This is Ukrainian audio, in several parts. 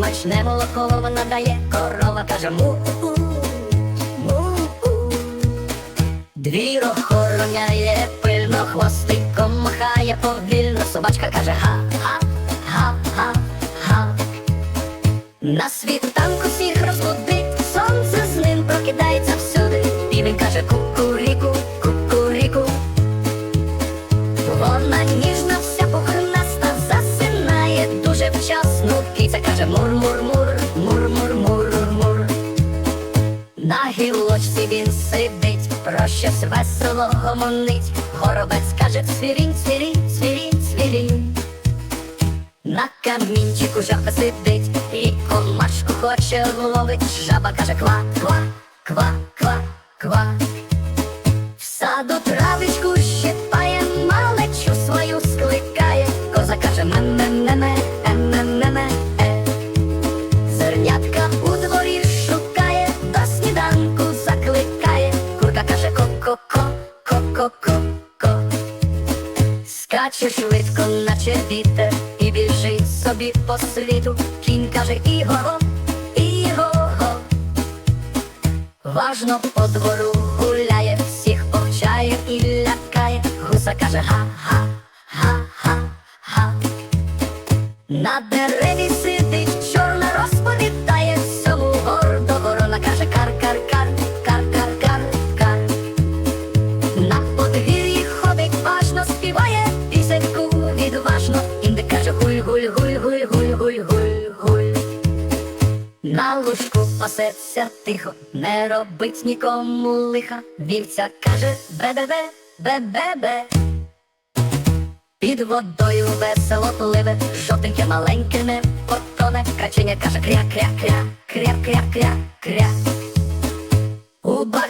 смачне молоко вона дає, корова каже му. му Двір охороняє, пильно хвостиком махає повільно, собачка каже га, га, га, га, га. На світанку всіх розбудить, сонце з ним прокидається всюди. І він каже кукуріку, На гілочці він сидить, про щось весело гомонить. Горобець каже цвірінь, цвірінь, цвірінь, цвірінь. На камінчику жаба сидить, і комашку хоче вловить. Жаба каже ква, ква, ква, ква, ква. В саду Скаче швидко, наче вітер, і біжить собі по світу. Кінь каже іго, іго. Важно по двору гуляє, всіх повчає і лякає. Гуса каже ха-ха, ха-ха, ха. Індик каже гуль-гуль-гуль-гуль-гуль-гуль-гуль. На лужку пасеться тихо, не робить нікому лиха. Вівця каже бе-бе-бе. Під водою весело пливе, жовтеньке маленьке не потоне. Каченя каже кря-кря-кря, кря-кря-кря-кря. У багнюці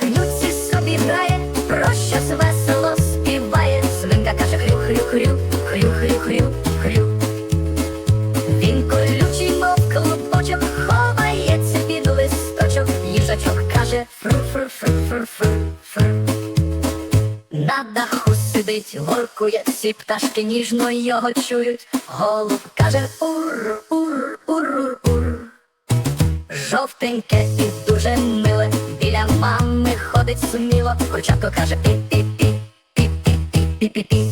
На даху сидить, воркує, всі пташки ніжно його чують. Голуб каже ур, ур, ур, ур. Жовтеньке і дуже миле, біля мами ходить сміло, курчатко каже пі-пі-пі, пі-пі-пі-пі-пі.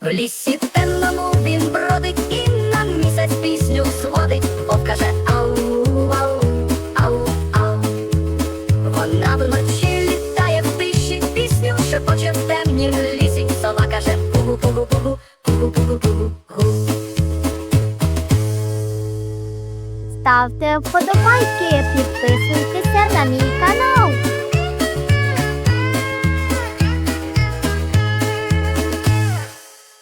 В лісі темному він бродить і на місяць пісню сводить, Вовк каже шепоче в темнім лісі. Сова каже пугу-пугу-пугу, пугу-пугу-пугу-пугу. Ставте вподобайки, підписуйтеся на мій канал.